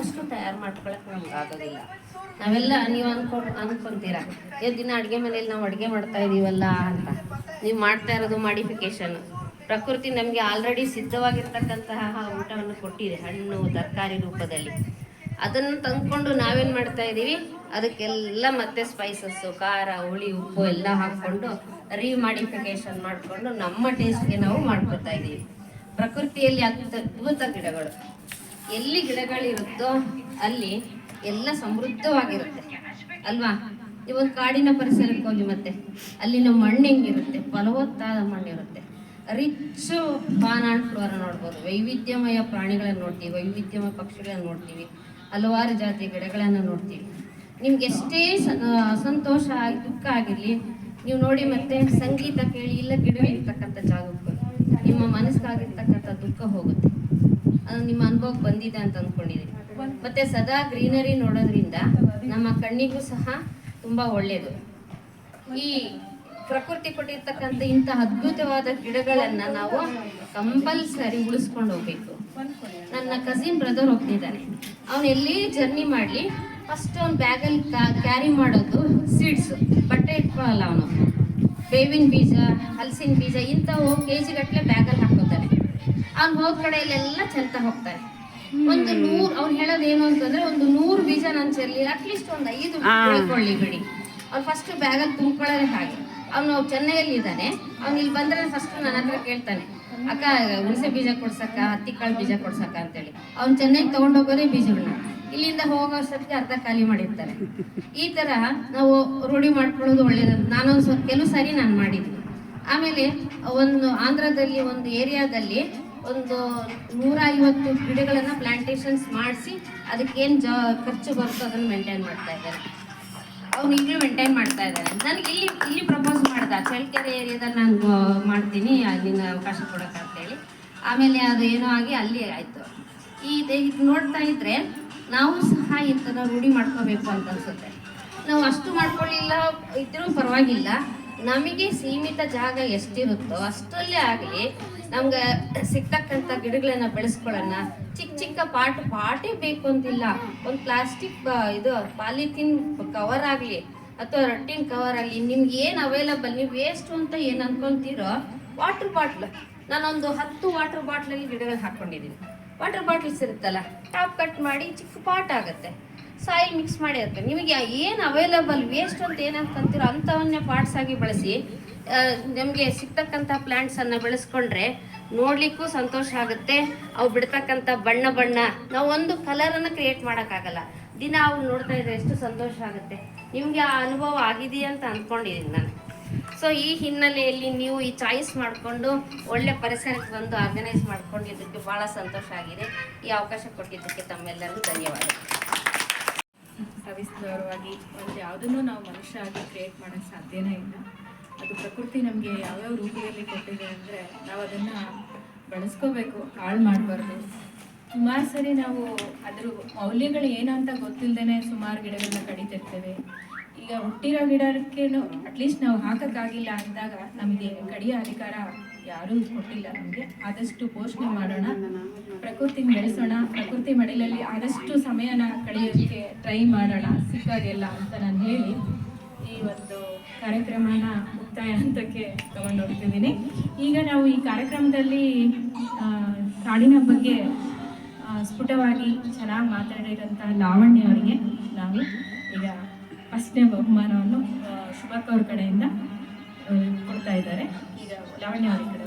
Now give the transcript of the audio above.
ಅಷ್ಟು ತಯಾರು ಮಾಡ್ಕೊಳಕ್ ನಮ್ಗೆ ಆಗೋದಿಲ್ಲ. ನಾವೆಲ್ಲ ನೀವು ಅನ್ಕೊ ಅನ್ಕೊಂತೀರಾ. ಏ ದಿನ ಅಡುಗೆ ಮನೇಲಿ ನಾವು ಅಡುಗೆ ಮಾಡ್ತಾ ಇದೀವಲ್ಲ ಅಂತ. ನೀವು ಮಾಡ್ತಾ ಇರೋದು ಮಾಡಿಫಿಕೇಶನ್ ಪ್ರಕೃತಿ ನಮಗೆ ಆಲ್ರೆಡಿ ಸಿದ್ಧವಾಗಿರ್ತಕ್ಕಂತಹ ಊಟವನ್ನು ಕೊಟ್ಟಿದೆ ಹಣ್ಣು ತರಕಾರಿ ರೂಪದಲ್ಲಿ. ಅದನ್ನು ತಂದ್ಕೊಂಡು ನಾವೇನು ಮಾಡ್ತಾ ಇದ್ದೀವಿ ಅದಕ್ಕೆಲ್ಲ ಮತ್ತೆ ಸ್ಪೈಸಸ್ಸು ಖಾರ ಹುಳಿ ಉಪ್ಪು ಎಲ್ಲ ಹಾಕ್ಕೊಂಡು ರೀಮಾಡಿಫಿಕೇಶನ್ ಮಾಡಿಕೊಂಡು ನಮ್ಮ ಟೇಸ್ಟ್ಗೆ ನಾವು ಮಾಡ್ಕೊತಾ ಇದ್ದೀವಿ ಪ್ರಕೃತಿಯಲ್ಲಿ ಅದ್ಭುತ ಗಿಡಗಳು. ಎಲ್ಲಿ ಗಿಡಗಳಿರುತ್ತೋ ಅಲ್ಲಿ ಎಲ್ಲ ಸಮೃದ್ಧವಾಗಿರುತ್ತೆ. ಅಲ್ವಾ? ಇವಾಗ ಕಾಡಿನ ಪರಿಸರಕ್ಕೆ ಹೋಗಿ ಮತ್ತೆ. ಅಲ್ಲಿನ ಮಣ್ಣು ಹೆಂಗಿರುತ್ತೆ? ಫಲವತ್ತಾದ ಮಣ್ಣಿರುತ್ತೆ. ರಿಚ್ ಫಾನ್ ಫ್ಲೋರ ನೋಡ್ಬೋದು. ವೈವಿಧ್ಯಮಯ ಪ್ರಾಣಿಗಳನ್ನು ನೋಡ್ತೀವಿ. ವೈವಿಧ್ಯಮಯ ಪಕ್ಷಿಗಳನ್ನು ನೋಡ್ತೀವಿ. ಹಲವಾರು ಜಾತಿ ಗಿಡಗಳನ್ನು ನೋಡ್ತೀವಿ. ನಿಮ್ಗೆ ಎಷ್ಟೇ ಸಂತೋಷ ಆಗಿ, ದುಃಖ ಆಗಿರಲಿ, ನೀವು ನೋಡಿ ಮತ್ತೆ ಸಂಗೀತ ಕೇಳಿ, ಇಲ್ಲ ಗಿಡ ಇರ್ತಕ್ಕಂಥ ಜಾಗಕ್ಕೆ ನಿಮ್ಮ ಮನಸ್ಸಾಗಿರ್ತಕ್ಕಂಥ ದುಃಖ ಹೋಗುತ್ತೆ. ನಿಮ್ಮ ಅನುಭವಕ್ಕೆ ಬಂದಿದೆ ಅಂತ ಅಂದ್ಕೊಂಡಿದ್ದೀನಿ. ಮತ್ತೆ ಸದಾ ಗ್ರೀನರಿ ನೋಡೋದ್ರಿಂದ ನಮ್ಮ ಕಣ್ಣಿಗೂ ಸಹ ತುಂಬಾ ಒಳ್ಳೆಯದು ಈ ಪ್ರಕೃತಿ ಕೊಟ್ಟಿರ್ತಕ್ಕಂಥ ಇಂಥ ಅದ್ಭುತವಾದ ಗಿಡಗಳನ್ನ ನಾವು ಕಂಪಲ್ಸರಿ ಉಳಿಸ್ಕೊಂಡು ಹೋಗ್ಬೇಕು. ನನ್ನ ಕಸಿನ್ ಬ್ರದರ್ ಹೋಗ್ತಿದ್ದಾನೆ ಅವನು ಎಲ್ಲಿ ಜರ್ನಿ ಮಾಡಲಿ ಫಸ್ಟ್ ಅವ್ನು ಬ್ಯಾಗಲ್ಲಿ ಕ್ಯಾರಿ ಮಾಡೋದು ಸೀಡ್ಸ್ ಬಟ್ಟೆ ಇಟ್ಕೊಳ್ಳಲ್ಲ ಅವನು. ಬೇವಿನ ಬೀಜ, ಹಲಸಿನ ಬೀಜ ಇಂಥವು ಕೆ ಜಿ ಗಟ್ಟಲೆ ಬ್ಯಾಗಲ್ಲಿ ಹಾಕೋತಾನೆ ಅವ್ನು ಹೋದ ಕಡೆಯಲ್ಲೆಲ್ಲ ಚೆಲ್ತಾ ಹೋಗ್ತಾರೆ. ಒಂದು ನೂರ್ ಅವ್ನು ಹೇಳೋದು ಏನು ಅಂತಂದ್ರೆ ಒಂದು ನೂರು ಬೀಜ ನಾನು ಚೆಲ್ಲಿ ಅಟ್ಲೀಸ್ಟ್ ಒಂದು ಐದು ಬೆಳ್ಕೊಳ್ಳಿ ಬಿಡಿ. ಅವ್ರು ಫಸ್ಟ್ ಬ್ಯಾಗಲ್ಲಿ ತುಂಬ್ಕೊಳ್ಳೋದೇ ಹಾಗೆ. ಅವನು ಚೆನ್ನೈಯಲ್ಲಿ ಇದ್ದಾನೆ ಅವ್ನು ಇಲ್ಲಿ ಬಂದ್ರೆ ಫಸ್ಟ್ ನನ್ನ ಹತ್ರ ಕೇಳ್ತಾನೆ ಅಕ್ಕ ಹುಣಸೆ ಬೀಜ ಕೊಡ್ಸಕ್ಕ ಹತ್ತಿ ಕಾಳು ಬೀಜ ಕೊಡ್ಸಕ್ಕ ಅಂತೇಳಿ. ಅವ್ನು ಚೆನ್ನೈಗೆ ತಗೊಂಡೋಗೋದೇ ಬೀಜಗಳನ್ನ ಇಲ್ಲಿಂದ ಹೋಗೋ ಅಷ್ಟೊತ್ತಿಗೆ ಅರ್ಧ ಖಾಲಿ ಮಾಡಿರ್ತಾರೆ. ಈ ತರ ನಾವು ರೂಢಿ ಮಾಡ್ಕೊಳ್ಳೋದು ಒಳ್ಳೇದು ನಾನೊಂದು ಕೆಲವು ಸಾರಿ ನಾನು ಮಾಡಿದ್ವಿ. ಆಮೇಲೆ ಒಂದು ಆಂಧ್ರದಲ್ಲಿ ಒಂದು ಏರಿಯಾದಲ್ಲಿ ಒಂದು ನೂರ ಐವತ್ತು ಗಿಡಗಳನ್ನ ಪ್ಲಾಂಟೇಶನ್ಸ್ ಮಾಡಿಸಿ ಅದಕ್ಕೇನು ಜಾ, ಖರ್ಚು ಬರುತ್ತೋ ಅದನ್ನು ಮೇಂಟೈನ್ ಮಾಡ್ತಾ ಇದ್ದಾರೆ. ಅವ್ನು ಈಗಲೂ ಮೇಂಟೈನ್ ಮಾಡ್ತಾ ಇದ್ದಾರೆ ನನಗೆ ಇಲ್ಲಿ ಇಲ್ಲಿ ಪ್ರಪೋಸ್ ಮಾಡ್ದ. ಚಳ್ಳಕೆರೆ ಏರಿಯಾದಲ್ಲಿ ನಾನು ಮಾಡ್ತೀನಿ, ಅಲ್ಲಿನ ಅವಕಾಶ ಕೊಡೋಕ್ಕಂತೇಳಿ ಆಮೇಲೆ ಅದು ಏನೋ ಆಗಿ ಅಲ್ಲಿ ಆಯಿತು. ಈ ಇದು ನೋಡ್ತಾ ಇದ್ರೆ ನಾವು ಸಹ ಈ ರೂಢಿ ಮಾಡ್ಕೋಬೇಕು ಅಂತ ಅನ್ಸುತ್ತೆ. ನಾವು ಅಷ್ಟು ಮಾಡ್ಕೊಳ್ಳಿಲ್ಲ, ಇದ್ರೂ ಪರವಾಗಿಲ್ಲ. ನಮಗೆ ಸೀಮಿತ ಜಾಗ ಎಷ್ಟಿರುತ್ತೋ ಅಷ್ಟರಲ್ಲೇ ಆಗಲಿ ನಮ್ಗೆ ಸಿಗ್ತಕ್ಕಂಥ ಗಿಡಗಳನ್ನ ಬೆಳೆಸ್ಕೊಳ್ಳೋಣ. ಚಿಕ್ಕ ಚಿಕ್ಕ ಪಾಟ್, ಪಾಟೇ ಬೇಕು ಅಂತಿಲ್ಲ. ಒಂದು ಪ್ಲಾಸ್ಟಿಕ್ ಇದು ಪಾಲಿಥಿನ್ ಕವರ್ ಆಗಲಿ ಅಥವಾ ರೊಟ್ಟಿನ ಕವರ್ ಆಗಲಿ, ನಿಮ್ಗೆ ಏನು ಅವೈಲಬಲ್ ನೀವು ವೇಸ್ಟು ಅಂತ ಏನು ಅನ್ಕೊಂತೀರೋ ವಾಟರ್ ಬಾಟ್ಲು ನಾನೊಂದು ಹತ್ತು ವಾಟರ್ ಬಾಟ್ಲಲ್ಲಿ ಗಿಡಗಳು ಹಾಕ್ಕೊಂಡಿದ್ದೀನಿ ವಾಟರ್ ಬಾಟ್ಲ್ಸ್ ಇರುತ್ತಲ್ಲ, ಟಾಪ್ ಕಟ್ ಮಾಡಿ ಚಿಕ್ಕ ಪಾಟ್ ಆಗುತ್ತೆ. ಸಾಯಿಲ್ ಮಿಕ್ಸ್ ಮಾಡಿ ಇರುತ್ತೆ. ನಿಮಗೆ ಏನು ಅವೈಲಬಲ್ ವೇಸ್ಟ್ ಅಂತ ಏನಂತ ಅನ್ಕೊಂತೀರೋ ಅಂಥವನ್ನೇ ಪಾರ್ಟ್ಸ್ ಆಗಿ ಬಳಸಿ ನಿಮಗೆ ಸಿಗ್ತಕ್ಕಂಥ ಪ್ಲ್ಯಾಂಟ್ಸನ್ನು ಬೆಳೆಸ್ಕೊಂಡ್ರೆ ನೋಡಲಿಕ್ಕೂ ಸಂತೋಷ ಆಗುತ್ತೆ. ಅವು ಬಿಡ್ತಕ್ಕಂಥ ಬಣ್ಣ ಬಣ್ಣ, ನಾವು ಒಂದು ಕಲರನ್ನು ಕ್ರಿಯೇಟ್ ಮಾಡೋಕ್ಕಾಗಲ್ಲ. ದಿನ ಅವು ನೋಡ್ತಾ ಇದ್ರೆ ಎಷ್ಟು ಸಂತೋಷ ಆಗುತ್ತೆ. ನಿಮಗೆ ಆ ಅನುಭವ ಆಗಿದೆಯಾ ಅಂತ ಅಂದ್ಕೊಂಡಿದ್ದೀನಿ ನಾನು. ಸೊ ಈ ಹಿನ್ನೆಲೆಯಲ್ಲಿ ನೀವು ಈ ಚಾಯ್ಸ್ ಮಾಡಿಕೊಂಡು ಒಳ್ಳೆ ಪರಿಸರಕ್ಕೆ ಬಂದು ಆರ್ಗನೈಸ್ ಮಾಡ್ಕೊಂಡಿದ್ದಕ್ಕೆ ಭಾಳ ಸಂತೋಷ ಆಗಿದೆ. ಈ ಅವಕಾಶ ಕೊಟ್ಟಿದ್ದಕ್ಕೆ ತಮ್ಮೆಲ್ಲರಿಗೂ ಧನ್ಯವಾದ ಸವಿಸ್ತಾರವಾಗಿ ಒಂದು ಯಾವುದನ್ನು ನಾವು ಮನುಷ್ಯ ಆಗಿ ಕ್ರಿಯೇಟ್ ಮಾಡೋಕ್ಕೆ ಸಾಧ್ಯನೇ ಇಲ್ಲ. ಅದು ಪ್ರಕೃತಿ ನಮಗೆ ಯಾವ್ಯಾವ ರೂಪದಲ್ಲಿ ಕೊಟ್ಟಿದೆ ಅಂದರೆ ನಾವು ಅದನ್ನು ಬಳಸ್ಕೋಬೇಕು, ಹಾಳು ಮಾಡಬಾರ್ದು. ಸುಮಾರು ಸರಿ ನಾವು ಅದ್ರ ಮೌಲ್ಯಗಳು ಏನು ಅಂತ ಗೊತ್ತಿಲ್ಲದೇ ಸುಮಾರು ಗಿಡಗಳನ್ನ ಕಡಿತಿರ್ತೇವೆ. ಈಗ ಹುಟ್ಟಿರೋ ಗಿಡಕ್ಕೆ ಅಟ್ಲೀಸ್ಟ್ ನಾವು ಹಾಕೋಕ್ಕಾಗಿಲ್ಲ ಅಂದಾಗ ನಮಗೆ ಕಡಿಯ ಅಧಿಕಾರ ಯಾರೂ ಕೊಟ್ಟಿಲ್ಲ ನಮಗೆ. ಆದಷ್ಟು ಪೋಷಣೆ ಮಾಡೋಣ, ಪ್ರಕೃತಿ ಬೆಳೆಸೋಣ, ಪ್ರಕೃತಿ ಮಡಿಲಲ್ಲಿ ಆದಷ್ಟು ಸಮಯನ ಕಳೆಯೋದಕ್ಕೆ ಟ್ರೈ ಮಾಡೋಣ, ಸಿಕ್ಕಾಗೆಲ್ಲ ಅಂತ ನಾನು ಹೇಳಿ ಈ ಒಂದು ಕಾರ್ಯಕ್ರಮನ ಮುಕ್ತಾಯ ಹಂತಕ್ಕೆ ತಗೊಂಡು ಹೋಗ್ತಿದ್ದೀನಿ ಈಗ ನಾವು ಈ ಕಾರ್ಯಕ್ರಮದಲ್ಲಿ ಕಾಡಿನ ಬಗ್ಗೆ ಸ್ಫುಟವಾಗಿ ಚೆನ್ನಾಗಿ ಮಾತಾಡಿರೋಂಥ ಲಾವಣ್ಯ ಅವರಿಗೆ ನಾವು ಈಗ ಫಸ್ಟ್ನೇ ಬಹುಮಾನವನ್ನು ಆ, ಶುಭಕ್ ಅವ್ರ ಕಡೆಯಿಂದ ಕೊಡ್ತಾ ಇದ್ದಾರೆ ಈಗ ಲಾವಣ್ಯ ಅವರ ಕಡೆ.